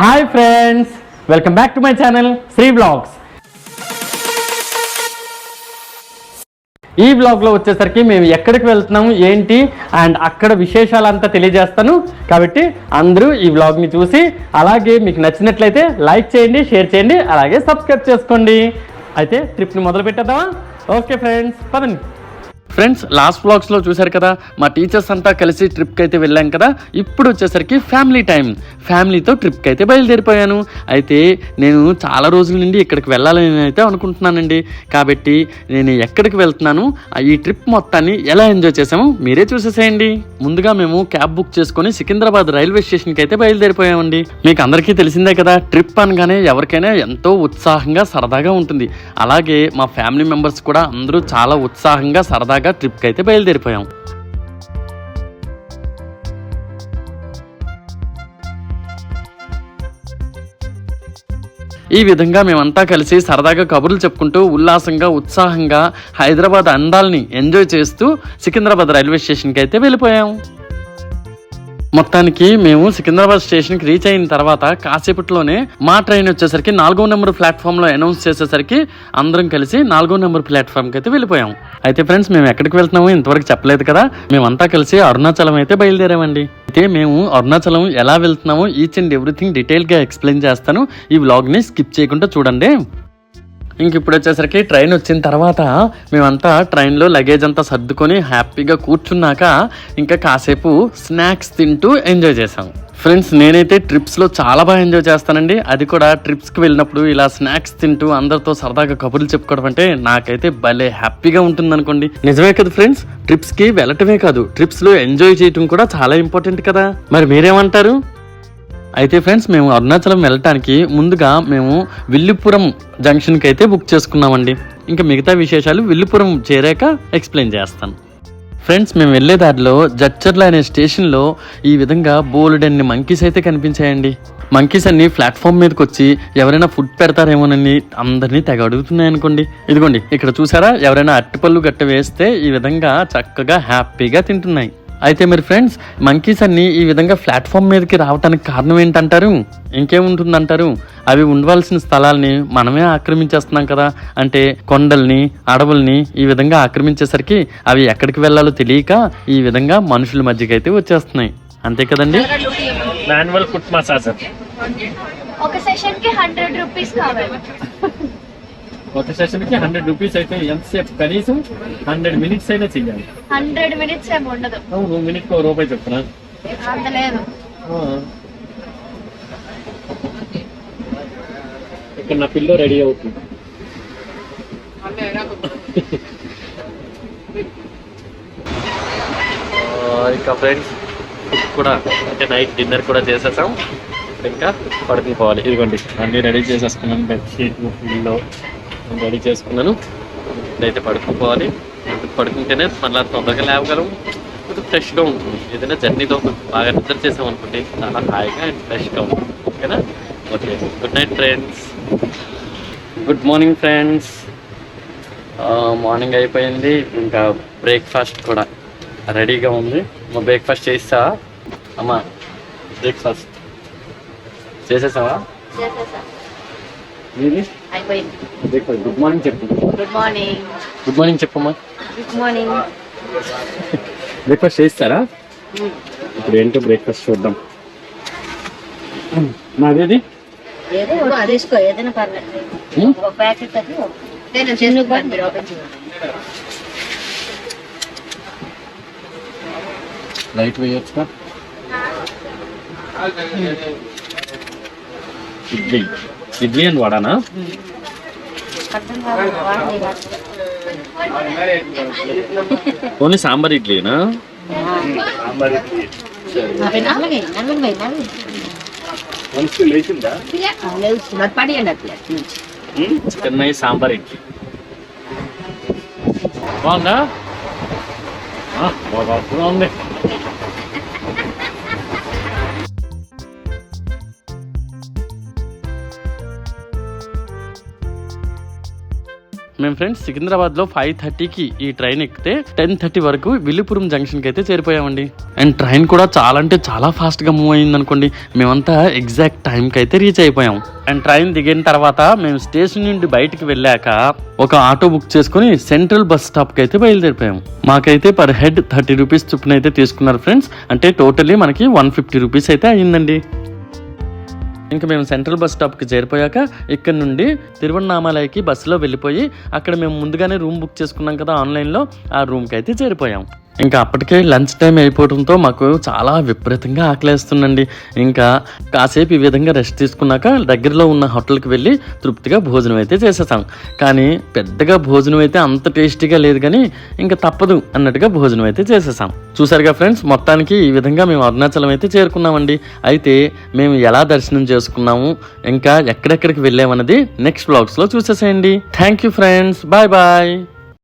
Hi friends welcome back to my channel Sri blogs. ఈ బ్లాగ్లో వచ్చేసరికి మేము ఎక్కడికి వెళ్తున్నాము ఏంటి అండ్ అక్కడ విశేషాలంతా తెలియజేస్తాను. కాబట్టి అందరూ ఈ బ్లాగ్ని చూసి అలాగే మీకు నచ్చినట్లయితే లైక్ చేయండి షేర్ చేయండి అలాగే సబ్స్క్రైబ్ చేసుకోండి. అయితే ట్రిప్ని మొదలు పెట్టేద్దామా ఓకే ఫ్రెండ్స్ పదండి. ఫ్రెండ్స్ లాస్ట్ వ్లాగ్స్లో చూశారు కదా మా టీచర్స్ అంతా కలిసి ట్రిప్కి అయితే వెళ్ళాం కదా ఇప్పుడు వచ్చేసరికి ఫ్యామిలీ టైం ఫ్యామిలీతో ట్రిప్కి అయితే బయలుదేరిపోయాను. అయితే నేను చాలా రోజుల నుండి ఇక్కడికి వెళ్ళాలని అయితే అనుకుంటున్నానండి. కాబట్టి నేను ఎక్కడికి వెళ్తున్నాను ఆ ఈ ట్రిప్ మొత్తాన్ని ఎలా ఎంజాయ్ చేసామో మీరే చూసేసేయండి. ముందుగా మేము క్యాబ్ బుక్ చేసుకొని సికింద్రాబాద్ రైల్వే స్టేషన్కి అయితే బయలుదేరిపోయామండి. మీకు అందరికీ తెలిసిందే కదా ట్రిప్ అనగానే ఎవరికైనా ఎంతో ఉత్సాహంగా సరదాగా ఉంటుంది. అలాగే మా ఫ్యామిలీ మెంబర్స్ కూడా అందరూ చాలా ఉత్సాహంగా సరదాగా ట్రిప్కి అయితే బయలుదేరిపోయాం. ఈ విధంగా మేమంతా కలిసి సరదాగా కబుర్లు చెప్పుకుంటూ ఉల్లాసంగా ఉత్సాహంగా హైదరాబాద్ అందాల్ని ఎంజాయ్ చేస్తూ సికింద్రాబాద్ రైల్వే స్టేషన్కి అయితే వెళ్ళిపోయాం. మొత్తానికి మేము సికింద్రాబాద్ స్టేషన్కి రీచ్ అయిన తర్వాత కాసేపట్లోనే మా ట్రైన్ వచ్చేసరికి నాలుగో నెంబర్ ప్లాట్ఫామ్లో అనౌన్స్ చేసేసరికి అందరం కలిసి నాలుగో నెంబర్ ప్లాట్ఫామ్కి అయితే వెళ్ళిపోయాం. అయితే ఫ్రెండ్స్ మేము ఎక్కడికి వెళ్తున్నాము ఇంతవరకు చెప్పలేదు కదా మేమంతా కలిసి అరుణాచలం అయితే బయలుదేరామండి. అయితే మేము అరుణాచలం ఎలా వెళ్తున్నామో ఈచ్ అండ్ ఎవ్రీథింగ్ డీటెయిల్గా ఎక్స్ప్లెయిన్ చేస్తాను. ఈ వ్లాగ్ని స్కిప్ చేయకుండా చూడండి. ఇంక ఇప్పుడు వచ్చేసరికి ట్రైన్ వచ్చిన తర్వాత మేమంతా ట్రైన్లో లగేజ్ అంతా సర్దుకొని హ్యాపీగా కూర్చున్నాక ఇంకా కాసేపు స్నాక్స్ తింటూ ఎంజాయ్ చేసాం ఫ్రెండ్స్ నేనైతే ట్రిప్స్లో చాలా బాగా ఎంజాయ్ చేస్తానండి. అది కూడా ట్రిప్స్కి వెళ్ళినప్పుడు ఇలా స్నాక్స్ తింటూ అందరితో సరదాగా కబుర్లు చెప్పుకోవడం అంటే నాకైతే భలే హ్యాపీగా ఉంటుంది అనుకోండి నిజమే కదా ఫ్రెండ్స్? ట్రిప్స్కి వెళ్ళటమే కాదు ట్రిప్స్లో ఎంజాయ్ చేయటం కూడా చాలా ఇంపార్టెంట్ కదా. మరి మీరేమంటారు? అయితే ఫ్రెండ్స్ మేము అరుణాచలం వెళ్ళటానికి ముందుగా మేము విల్లుపురం జంక్షన్కి అయితే బుక్ చేసుకున్నామండి. ఇంకా మిగతా విశేషాలు విల్లుపురం చేరాక ఎక్స్ప్లెయిన్ చేస్తాను. ఫ్రెండ్స్ మేము వెళ్ళే దారిలో జడ్చర్ల అనే స్టేషన్లో ఈ విధంగా బోలెడన్ని మంకీస్ అయితే కనిపించాయండి. మంకీస్ అన్ని ప్లాట్ఫామ్ మీదకి వచ్చి ఎవరైనా ఫుడ్ పెడతారేమోనని అందరినీ తెగ అడుగుతున్నాయి అనుకోండి. ఇదిగోండి ఇక్కడ చూసారా? ఎవరైనా అట్టిపళ్ళు గట్ట వేస్తే ఈ విధంగా చక్కగా హ్యాపీగా తింటున్నాయి. అయితే మరి ఫ్రెండ్స్ మంకీస్ అన్ని ఈ విధంగా ప్లాట్ఫామ్ మీదకి రావడానికి కారణం ఏంటంటారు? ఇంకేముంటుందంటారు? అవి ఉండవలసిన స్థలాల్ని మనమే ఆక్రమించేస్తున్నాం కదా. అంటే కొండల్ని అడవుల్ని ఈ విధంగా ఆక్రమించేసరికి అవి ఎక్కడికి వెళ్ళాలో తెలియక ఈ విధంగా మనుషుల మధ్యకి అయితే వచ్చేస్తున్నాయి. అంతే కదండి? మాన్యువల్ ఫుట్ మసాజర్ ఒక సెషన్కి హండ్రెడ్ రూపీస్ కావాలి. ఒక సెషన్కి హండ్రెడ్ రూపీస్ అయితే ఎంతసేపు కనీసం హండ్రెడ్ మినిట్స్ అయినా చెయ్యాలి. హండ్రెడ్ మినిట్స్ ఏమి ఉండదు. మినిట్కి ఒక రూపాయి చెప్తున్నా. అంత లేదు. ఇక్కడ నా పిల్లో రెడీ అవుతుంది. ఇంకా ఫ్రెండ్స్ కూడా అంటే నైట్ డిన్నర్ కూడా చేసేసాం. ఇంకా పడుకుని పోవాలి. ఇదిగోండి అన్నీ రెడీ చేసేసుకున్నాను బెడ్షీట్ పిల్లో. రెడీ చేసుకున్నాను. ఇదైతే పడుకుని పోవాలి పడుకుంటేనే మళ్ళీ తొందరగా లేవగలం కొంచెం ఫ్రెష్గా ఉంటుంది. ఏదైనా జర్నీలో బాగా నిద్ర చేసాం అనుకోండి చాలా హాయిగా అండ్ ఫ్రెష్గా ఉంటుంది. ఓకేనా? Okay. Good night friends good morning friends morning అయిపోయింది. ఇంకా బ్రేక్ఫాస్ట్ కూడా రెడీగా ఉంది. మా బ్రేక్ఫాస్ట్ చేస్తా అమ్మా బ్రేక్ఫాస్ట్ చేసేసావా? చేసేసా. అయిపోయింది. గుడ్ మార్నింగ్ చెప్పు. Good morning. గుడ్ మార్నింగ్ చెప్పమ్మా. Good morning. బ్రేక్ఫాస్ట్ చేస్తారా? ఇప్పుడు ఏంటో బ్రేక్ఫాస్ట్ చూద్దాం. నాదేది ఏదో? అది ఏదైనా పర్లేదు? ఒక ప్యాకెట్ అది నేను చేసుకుంటాను మీరు ఓపెన్ చేయండి. లైట్ వేయొచ్చుగా ఇడ్లీ. ఇడ్లీ అండ్ వడనా? ఓన్లీ సాంబార్ ఇడ్లీనా? చికెన్ నై సాంబార్ ఇడ్లీ. బాగుందా? బాగుంది. మేము ఫ్రెండ్స్ సికింద్రాబాద్లో ఫైవ్ థర్టీకి ఈ ట్రైన్ ఎక్కితే టెన్ థర్టీ వరకు విల్లుపురం జంక్షన్కి అయితే చేరిపోయామండి. అండ్ ట్రైన్ కూడా చాలా అంటే చాలా ఫాస్ట్గా మూవ్ అయింది అనుకోండి మేమంతా ఎగ్జాక్ట్ టైం కి అయితే రీచ్ అయిపోయాం. అండ్ ట్రైన్ దిగిన తర్వాత మేము స్టేషన్ నుండి బయటికి వెళ్ళాక ఒక ఆటో బుక్ చేసుకుని సెంట్రల్ బస్ స్టాప్కి అయితే బయలుదేరిపోయాం. మాకైతే పర్ హెడ్ థర్టీ రూపీస్ చొప్పున అయితే తీసుకున్నారు ఫ్రెండ్స్ అంటే టోటలీ మనకి వన్ ఫిఫ్టీ రూపీస్ అయితే అయ్యిందండి. ఇంకా మేము సెంట్రల్ బస్ స్టాప్కి చేరిపోయాక ఇక్కడ నుండి తిరువణామాలయకి బస్సులో వెళ్ళిపోయి అక్కడ మేము ముందుగానే రూమ్ బుక్ చేసుకున్నాం కదా ఆన్లైన్లో ఆ రూమ్కి అయితే చేరిపోయాం. ఇంకా అప్పటికే లంచ్ టైం అయిపోవడంతో మాకు చాలా విపరీతంగా ఆకలేస్తుందండి. ఇంకా కాసేపు ఈ విధంగా రెస్ట్ తీసుకున్నాక దగ్గరలో ఉన్న హోటల్కి వెళ్ళి తృప్తిగా భోజనం అయితే చేసేసాం. కానీ పెద్దగా భోజనం అయితే అంత టేస్టీగా లేదు కానీ ఇంకా తప్పదు అన్నట్టుగా భోజనం అయితే చేసేసాం. చూసారుగా ఫ్రెండ్స్ మొత్తానికి ఈ విధంగా మేము అరుణాచలం అయితే చేరుకున్నామండి. అయితే మేము ఎలా దర్శనం చేసుకున్నాము ఇంకా ఎక్కడెక్కడికి వెళ్ళామన్నది నెక్స్ట్ బ్లాగ్స్లో చూసేసేయండి. Thank you friends bye bye